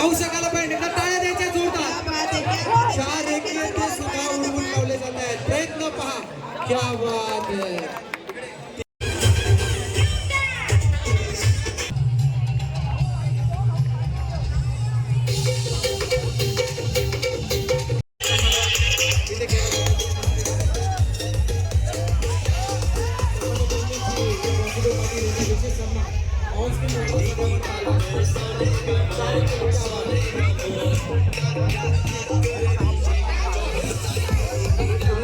पाहू शकायला पाहिजे एकदा टाळ्या द्यायच्या जोरदार क्या बात है, क्या बात है. चार एक ते सुद्धा उडवून लावले जात आहेत प्रयत्न पहा क्या बात है इथे खेळा. विशेष सन्मान. ऑन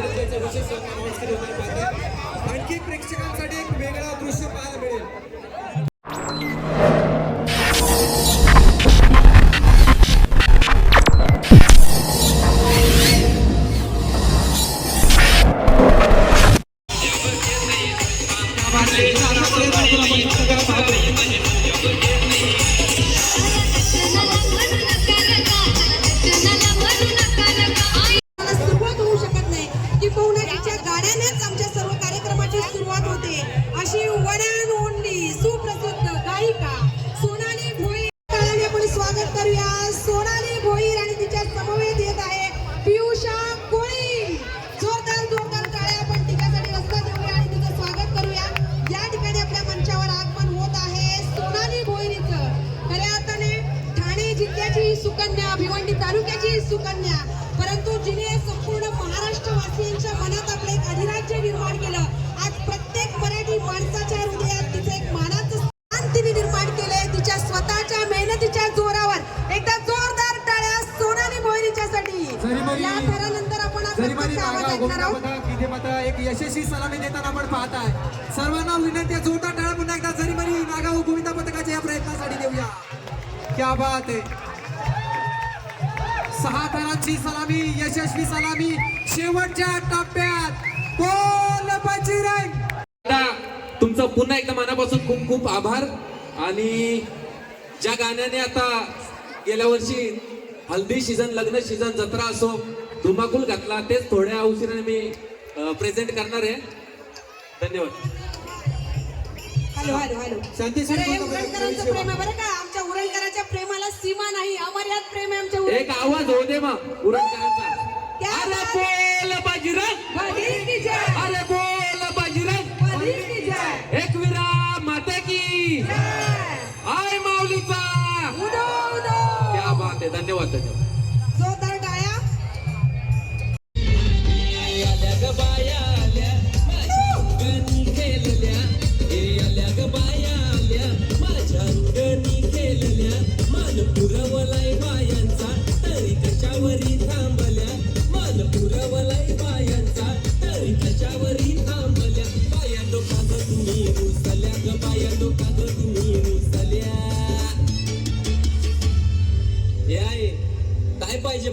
स्क्रीन विशेष सन्मान ऑन स्क्रीन वगैरे पाहताय. आणखी प्रेक्षकांसाठी एक वेगळं दृश्य पाहायला मिळेल होते. अशी वन अँड ओनली सुप्रसिद्ध गायिका सलामी देताना आपण पाहताय. सर्वांना विनंती जोरदार टाळा पुन्हा एकदा जरीमरी नागाव हो, गोविंदा पथकाच्या या प्रयत्नासाठी देऊया. क्या बात आहे. सहा थरांची सलामी यशस्वी सलामी शेवटच्या टप्प्यात. बोल बजरंग. तुमचं पुन्हा एकदा मनापासून खूप खूप आभार. आणि ज्या गाण्याने आता गेल्या वर्षी हल्दी सीझन लग्न सीझन जत्रा असो धुमाकूल घातला तेच थोड्या उशिराने मी प्रेझेंट करणार आहे. धन्यवाद. Hello hello hello. शांती हे उरणकरांचं प्रेम आहे बरं का? आमच्या उरणकराच्या प्रेमाला सीमा नाही अमर्याद प्रेम आहे आमच्या एक. आवाज होऊ दे मग उरणकरांचा क्या अरे बोल बाजीरंग बधीर की जय? अरे बोल बाजीरंग बधीर की जय? एक विरा माते की. आय माऊलीचा. उदो उदो! क्या बात आहे. धन्यवाद धन्यवाद.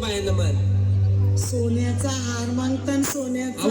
काय पाहिजे सोन्याचा हार मागतान सोन्याचा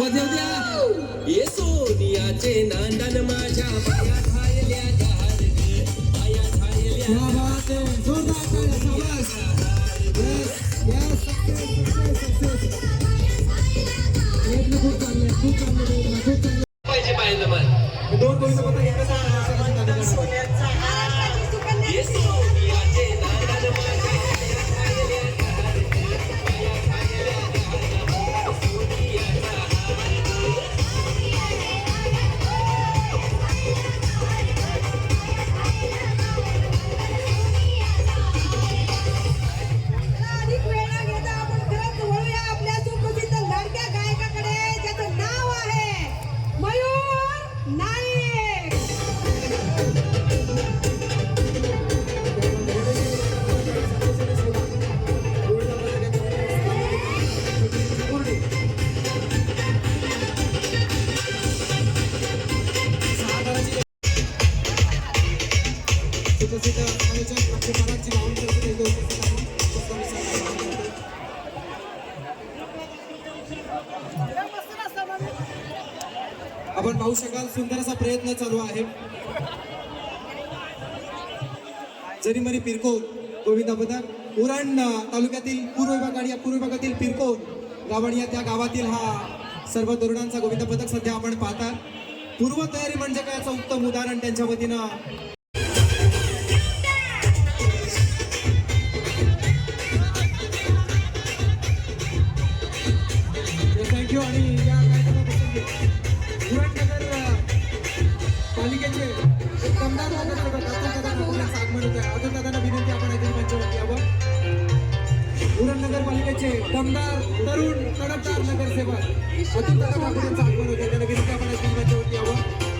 आपण पाहू शकाल सुंदर असा प्रयत्न चालू आहे. जरीमरी पिरकोन गोविंदा पथक उरण तालुक्यातील पूर्व विभाग आणि या पूर्व विभागातील पिरकोन गावण या त्या गावातील हा सर्व तरुणांचा गोविंदा पथक सध्या आपण पाहता. पूर्वतयारी म्हणजे काय याचं उत्तम उदाहरण त्यांच्या वतीनं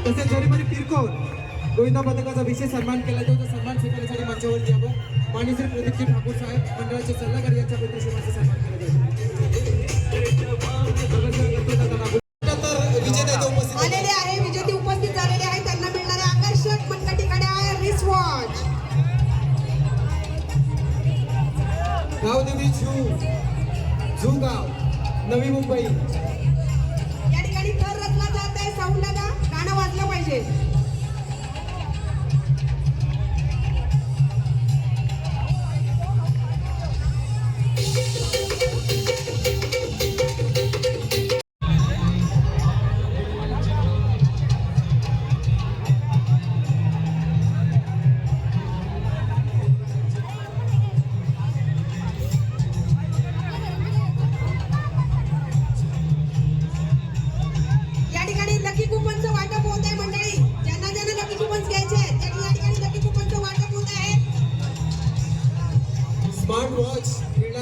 तसेच जरीमध्ये पिरकोर गोविंदा पथकाचा विशेष सन्मान केला जातो सन्मान स्वीकारण्यासाठी मंचावरती आपण माणिश्री प्रदीपजी ठाकूर साहेब मंडळाचे सल्लागार यांच्या प्रदर्शनाचा सन्मान केला जातो. आलेले आहे विजेते उपस्थित झालेले आहे त्यांना मिळणारे आकर्षक म्हटलं ठिकाणी आहे रिस वॉच गावदेवी झू झू गाव नवी मुंबई. আছে ಸ್ಮಾರ್ಟ್ ವಾಚ್ ಕ್ರೀಡಾ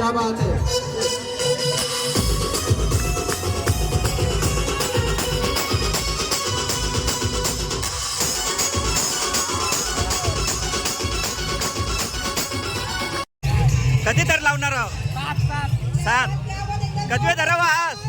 क्या बात है? कधी तर लावणार आहोत? सात कधी धरावा आज?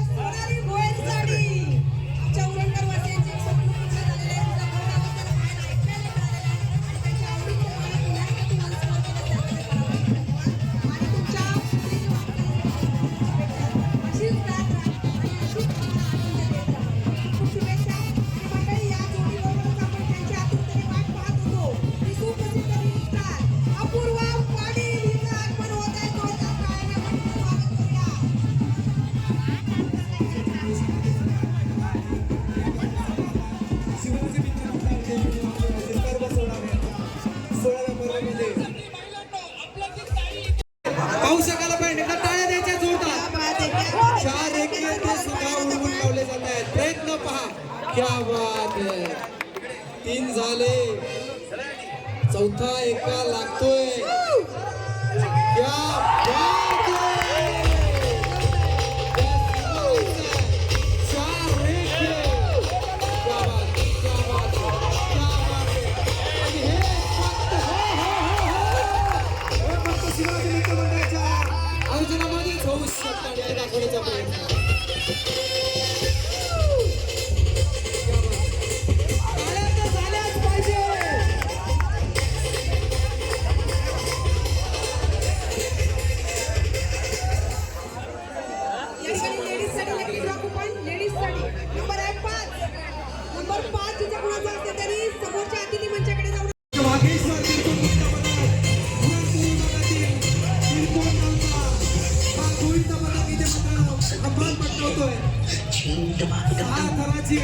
शिवराजी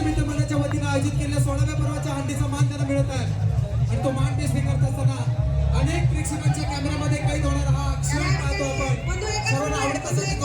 मित्र मंडळाच्या वतीनं आयोजित केलेल्या सोळाव्या पर्वाच्या हंडीचा मान त्यांना मिळत आहे. आणि तो मान ते करत असताना अनेक प्रेक्षकांच्या कॅमेऱ्यामध्ये कैद होणार हा क्षण पाहतो आपण. सर्वांना आवडत असेल